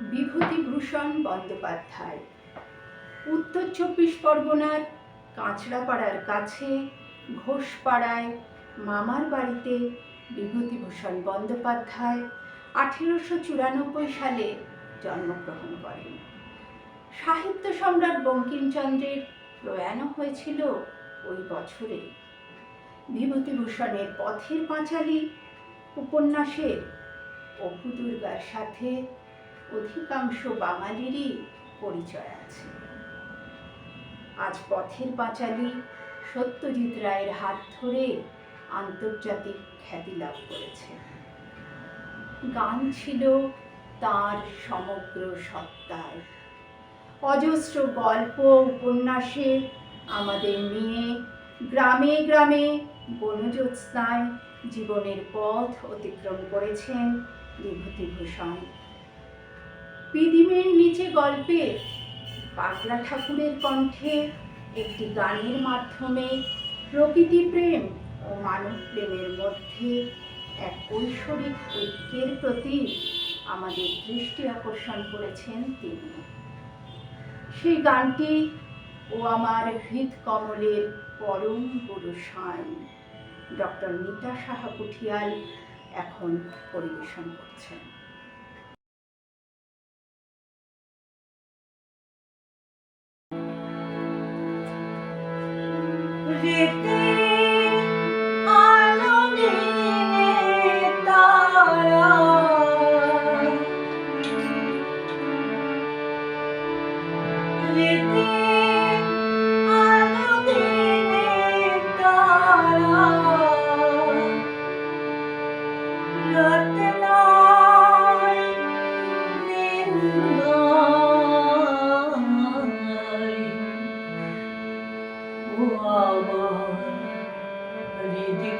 বিভূতিভূষণ বন্দ্যোপাধ্যায়। উত্তর চব্বিশ পরগনার কাঁচরাপাড়ার কাছে, ঘোষপাড়ায়, মামার বাড়িতে বিভূতিভূষণ বন্দ্যোপাধ্যায় আঠেরোশো চুরানব্বই সালে জন্মগ্রহণ করেন। সাহিত্য সম্রাট বঙ্কিমচন্দ্রের প্রয়াণও হয়েছিল ওই বছরে। বিভূতিভূষণের পথের পাঁচালী উপন্যাসের অপু দুর্গার সাথে অধিকাংশ বাঙালিরই পরিচয় আছে। আজ পথের পাঁচালী সত্যজিৎ রায়ের হাত ধরে আন্তর্জাতিক খ্যাতি লাভ করেছে। গান ছিল তার সমগ্র সত্তায় অজস্র গল্প, উপন্যাসে আমাদের নিয়ে গ্রামে গ্রামে বনজ্যোৎস্নায় জীবনের পথ অতিক্রম করেছেন বিভূতিভূষণ। পিদিমের নিচে গল্পে পাগলা ঠাকুরের কণ্ঠে একটি গানের মাধ্যমে প্রকৃতি প্রেম ও মানব প্রেমের মধ্যে এক ঐশ্বরিক ঐক্যের প্রতি আমাদের দৃষ্টি আকর্ষণ করেছেন তিনি। সেই গানটি ও আমার হৃদ কমলের পরম গুরু সান ডক্টর মিতা সাহা পুঠিয়াল এখন পরিবেশন করছেন। আমার হৃদি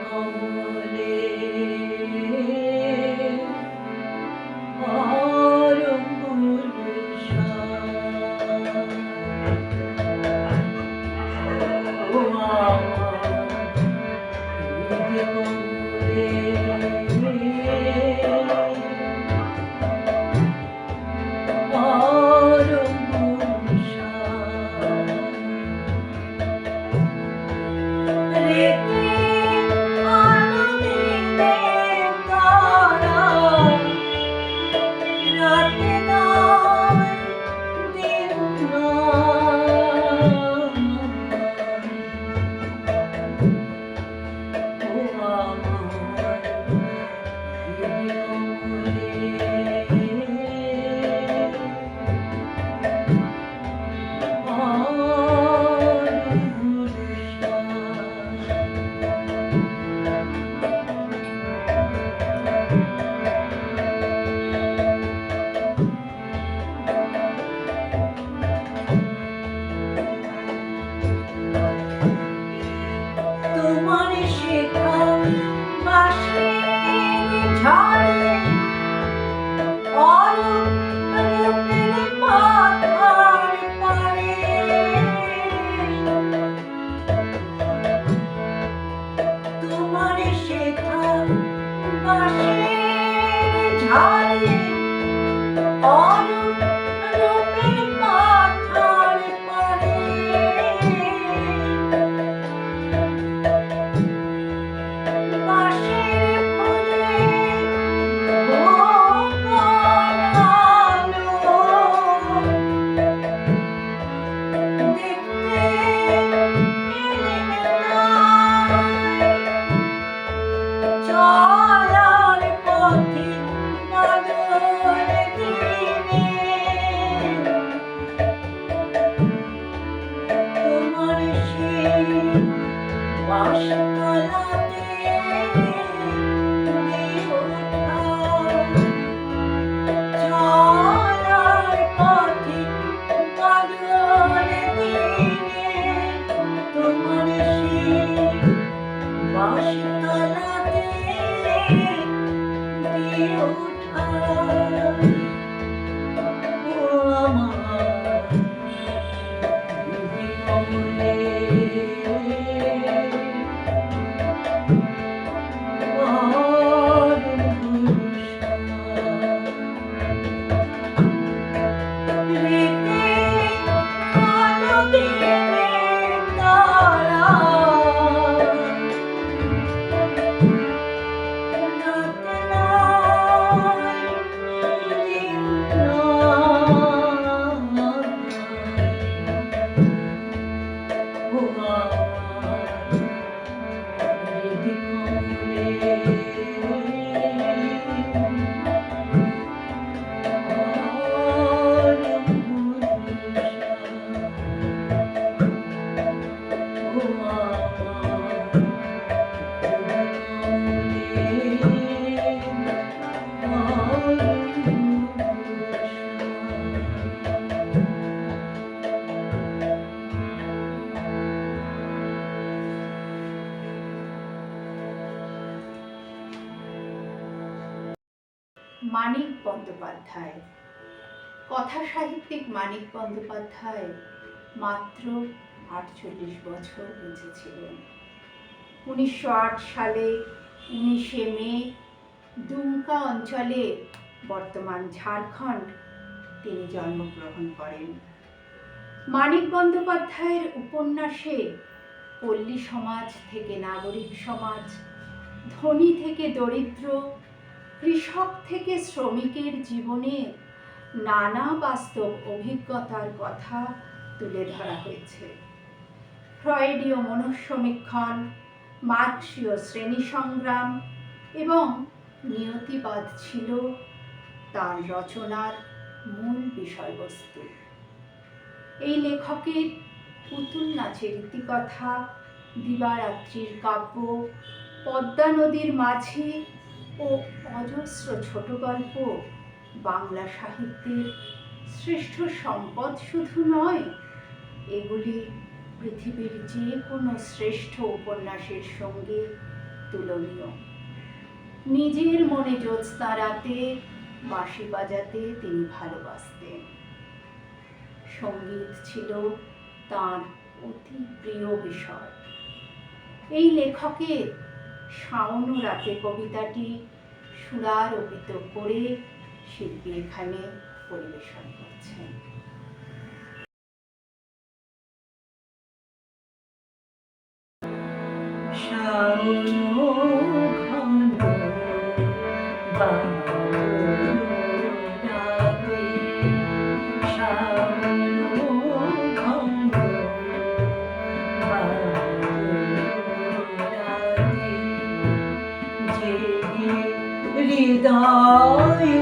বন্দ্যোপাধ্যায়। কথা সাহিত্যিক মানিক বন্দ্যোপাধ্যায় মাত্র আটচল্লিশ বছর বেঁচে ছিলেন উনিশশো আট সালে উনিশে মে দুমকা অঞ্চলে বর্তমান ঝাড়খণ্ড তিনি জন্মগ্রহণ করেন। মানিক বন্দ্যোপাধ্যায়ের উপন্যাসে পল্লী সমাজ থেকে নাগরিক সমাজ, ধনী থেকে দরিদ্র কৃষক থেকে শ্রমিকের জীবনে নানা বাস্তব অভিজ্ঞতার কথা তুলে ধরা হয়েছে। ফ্রয়েডীয় মনঃসমীক্ষণ মার্ক্সীয় শ্রেণি সংগ্রাম এবং নিয়তিবাদ ছিল তার রচনার মূল বিষয়বস্তু। এই লেখকের পুতুল নাচের ইতিকথা, দিবারাত্রির কাব্য, পদ্মা নদীর মাঝি ও অজস্র ছোট গল্প বাংলা সাহিত্যের শ্রেষ্ঠ সম্পদ শুধু নয়, এগুলি পৃথিবীর যে কোনো শ্রেষ্ঠ উপন্যাসের সঙ্গে তুলনীয়। নিজের মনে জ্যোৎস্না রাতে বাঁশি বাজাতে তিনি ভালোবাসতেন। সংগীত ছিল তার অতি প্রিয় বিষয়। এই লেখকের শাওন রাতে কবিতাটি সুরারোপিত করে শিল্পী এখানে পরিবেশন করছেন। শ্যাওন হৃদয়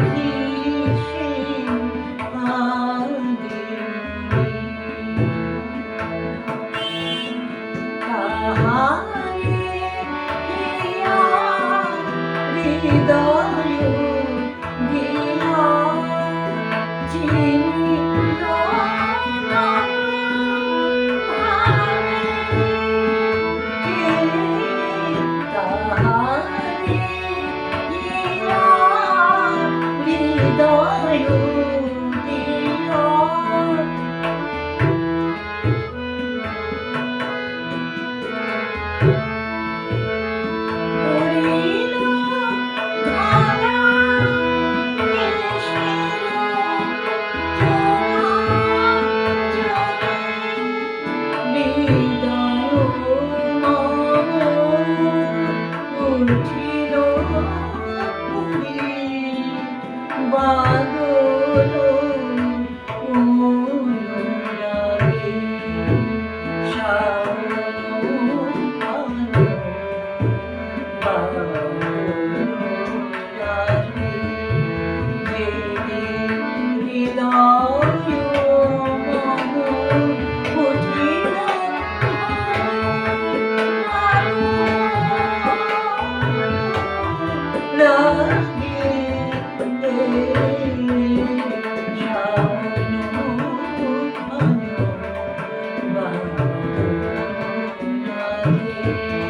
Música